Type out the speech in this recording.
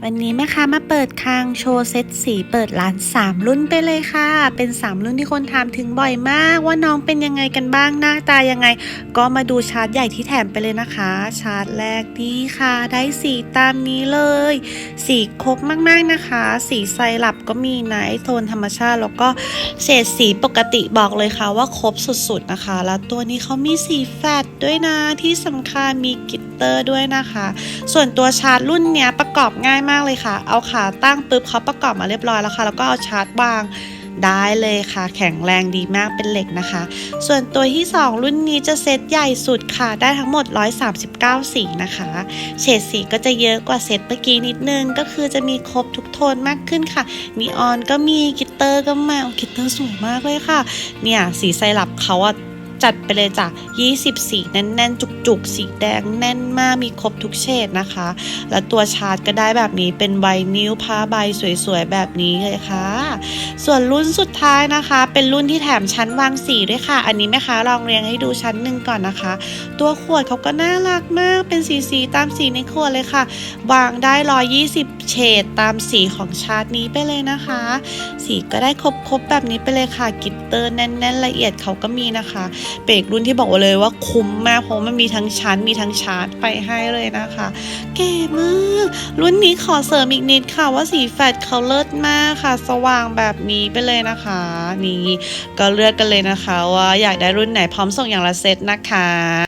วันนี้แม่ค้ามาเปิดคางโชว์เซตสีเปิดร้าน 3 รุ่นไปเลยค่ะ เป็น 3 รุ่นที่คนถามถึงบ่อยมากว่าน้องเป็นยังไงกันบ้างหน้าตายังไง ก็มาดูชาร์ตใหญ่ที่แถมไปเลยนะคะ ชาร์ตแรกนี่ค่ะ ได้สีตามนี้เลย สีครบมากๆนะคะ สีไซรัปก็มีไนท์โทนธรรมชาติ แล้วก็เฉดสีปกติบอกเลยค่ะว่าครบสุดๆนะคะ แล้วตัวนี้เขามีสีแฟตด้วยนะที่สำคัญมีกิตเตอร์ด้วยนะคะ ส่วนตัวชาร์จรุ่นเนี้ยประกอบง่ายมากเลยค่ะ เอาขาตั้งปุ๊บเขาประกอบมาเรียบร้อยแล้วค่ะ แล้วก็เอาชาร์จวางได้เลยค่ะ แข็งแรงดีมากเป็นเหล็กนะคะ ส่วนตัวที่ 2 รุ่นนี้จะเซตใหญ่สุดค่ะ ได้ทั้งหมด 139 สีนะคะ เฉดสีก็จะเยอะกว่าเซตเมื่อกี้นิดนึง ก็คือจะมีครบทุกโทนมากขึ้นค่ะนีออนก็มีกิตเตอร์ก็มากิตเตอร์สวยมากเลยค่ะ เนี่ย สีไซรัปเขาอะ จัดไปเลยจ้ะ20 สีแน่น ๆ จุก ๆ สีแดงแน่นมากมีครบทุกเฉดนะคะ แล้วตัวชาร์จก็ได้แบบนี้เป็นใบนิ้วผ้าใบสวย ๆ แบบนี้เลยค่ะ ส่วนรุ่นสุดท้ายนะคะ เป็นรุ่นที่แถมชั้นวางสีด้วยค่ะ อันนี้แม่ค้าลองเรียงให้ดูชั้นหนึ่งก่อนนะคะ ตัวขวดเขาก็น่ารักมากเป็นสีสีๆตามสีในขวดเลยค่ะ วางได้ 120 เฉดตามสีของชาร์ตนี้ไปเลยนะคะ สีก็ได้ครบๆแบบนี้ไปเลยค่ะกิตเตอร์แน่น ๆ ละเอียดเขาก็มีนะคะเป็นอีกรุ่นที่บอกเลยว่าคุ้มมากเพราะมันมีทั้งชั้นมีทั้งชาร์จไปให้เลยนะคะ เก๋มากรุ่นนี้ขอเสริมอีกนิดค่ะว่าสีแฟดเขาเลิศมากค่ะ สว่างแบบนี้ไปเลยนะคะ นี่ก็เลือกกันเลยนะคะว่าอยากได้รุ่นไหนพร้อมส่งอย่างละเซตนะคะ